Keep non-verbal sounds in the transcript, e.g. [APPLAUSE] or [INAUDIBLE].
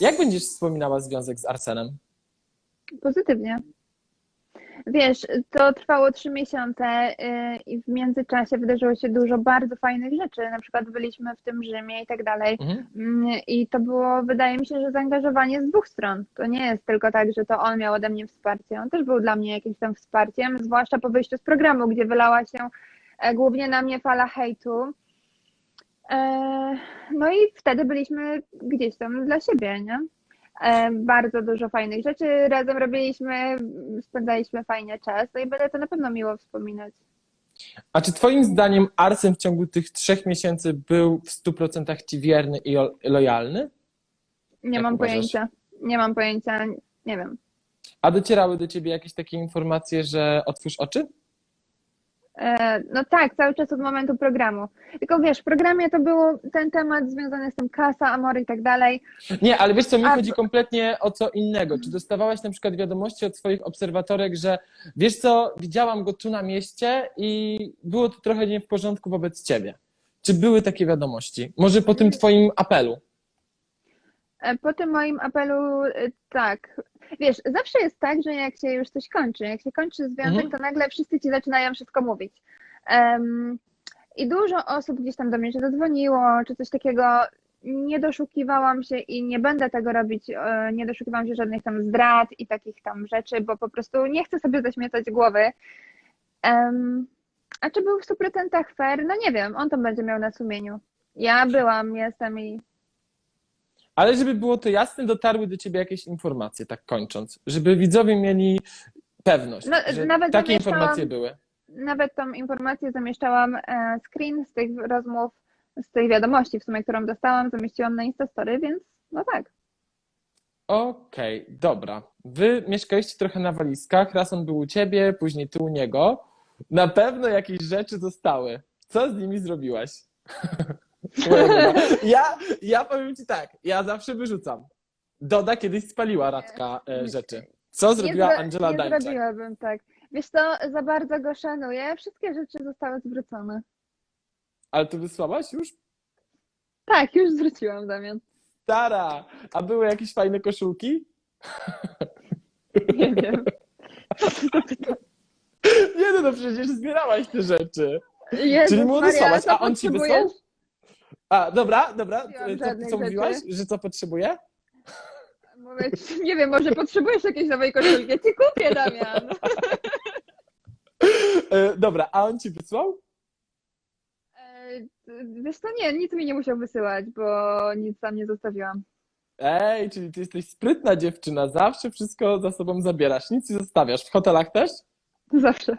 Jak będziesz wspominała związek z Arsenem? Pozytywnie. Wiesz, to trwało trzy miesiące yy, i w międzyczasie wydarzyło się dużo bardzo fajnych rzeczy. Na przykład byliśmy w tym Rzymie i tak dalej. Mhm. Mm, I to było, wydaje mi się, że zaangażowanie z dwóch stron. To nie jest tylko tak, że to on miał ode mnie wsparcie. On też był dla mnie jakimś tam wsparciem, zwłaszcza po wyjściu z programu, gdzie wylała się e, głównie na mnie fala hejtu. E, No i wtedy byliśmy gdzieś tam dla siebie, nie? E, Bardzo dużo fajnych rzeczy razem robiliśmy, spędzaliśmy fajnie czas, no i będę to na pewno miło wspominać. A czy twoim zdaniem Arsen w ciągu tych trzech miesięcy był w 100% ci wierny i lo- lojalny? Nie Jak mam uważasz? pojęcia, nie mam pojęcia, nie wiem. A docierały do ciebie jakieś takie informacje, że otwórz oczy? E, No tak, cały czas od momentu programu. Tylko wiesz, w programie to był ten temat związany z tym kasa, amory i tak dalej. Nie, ale wiesz co, mi A- chodzi kompletnie o co innego. Czy dostawałaś na przykład wiadomości od swoich obserwatorek, że wiesz co, widziałam go tu na mieście i było to trochę nie w porządku wobec ciebie? Czy były takie wiadomości? Może po tym twoim apelu? E, Po tym moim apelu, e, tak. Wiesz, zawsze jest tak, że jak się już coś kończy, jak się kończy związek, Mhm. to nagle wszyscy ci zaczynają wszystko mówić. Em, I dużo osób gdzieś tam do mnie się zadzwoniło, czy coś takiego. Nie doszukiwałam się i nie będę tego robić. e, Nie doszukiwałam się żadnych tam zdrad i takich tam rzeczy, bo po prostu nie chcę sobie zaśmiecać głowy. Em, A czy był w 100% fair? No nie wiem, on to będzie miał na sumieniu. Ja byłam, jestem i Ale żeby było to jasne, dotarły do ciebie jakieś informacje, tak kończąc, żeby widzowie mieli pewność, No, że nawet takie zamieszczałam- informacje były. Nawet tą informację zamieszczałam e, screen z tych rozmów, z tej wiadomości w sumie, którą dostałam, zamieściłam na Instastory, więc no tak. Okej, dobra. Wy mieszkaliście trochę na walizkach, raz on był u ciebie, później ty u niego. Na pewno jakieś rzeczy zostały. Co z nimi zrobiłaś? [LAUGHS] Ja, ja powiem ci tak, ja zawsze wyrzucam. Doda kiedyś spaliła Radka e, rzeczy. Co zrobiła zro- Angela Nie Dańczak? zrobiłabym tak. Wiesz co, za bardzo go szanuję. Wszystkie rzeczy zostały zwrócone. Ale ty wysłałaś już? Tak, już zwróciłam, Damian. Stara! A były jakieś fajne koszulki? Nie wiem. [LAUGHS] Nie no, no przecież zbierałaś te rzeczy. Jezus Czyli mu Maria, odesłałaś, a on ci potrzebujesz? wysłał? A, dobra, dobra. Co, mówiłaś? Że co potrzebuje? Mówię, [LAUGHS] nie wiem, może potrzebujesz jakiejś nowej koszulki? Ja ci kupię, Damian. [LAUGHS] E, dobra, a on ci wysłał? E, Wiesz co, nie, nic mi nie musiał wysyłać, bo nic tam nie zostawiłam. Ej, czyli ty jesteś sprytna dziewczyna, zawsze wszystko za sobą zabierasz, nic nie zostawiasz. W hotelach też? Zawsze.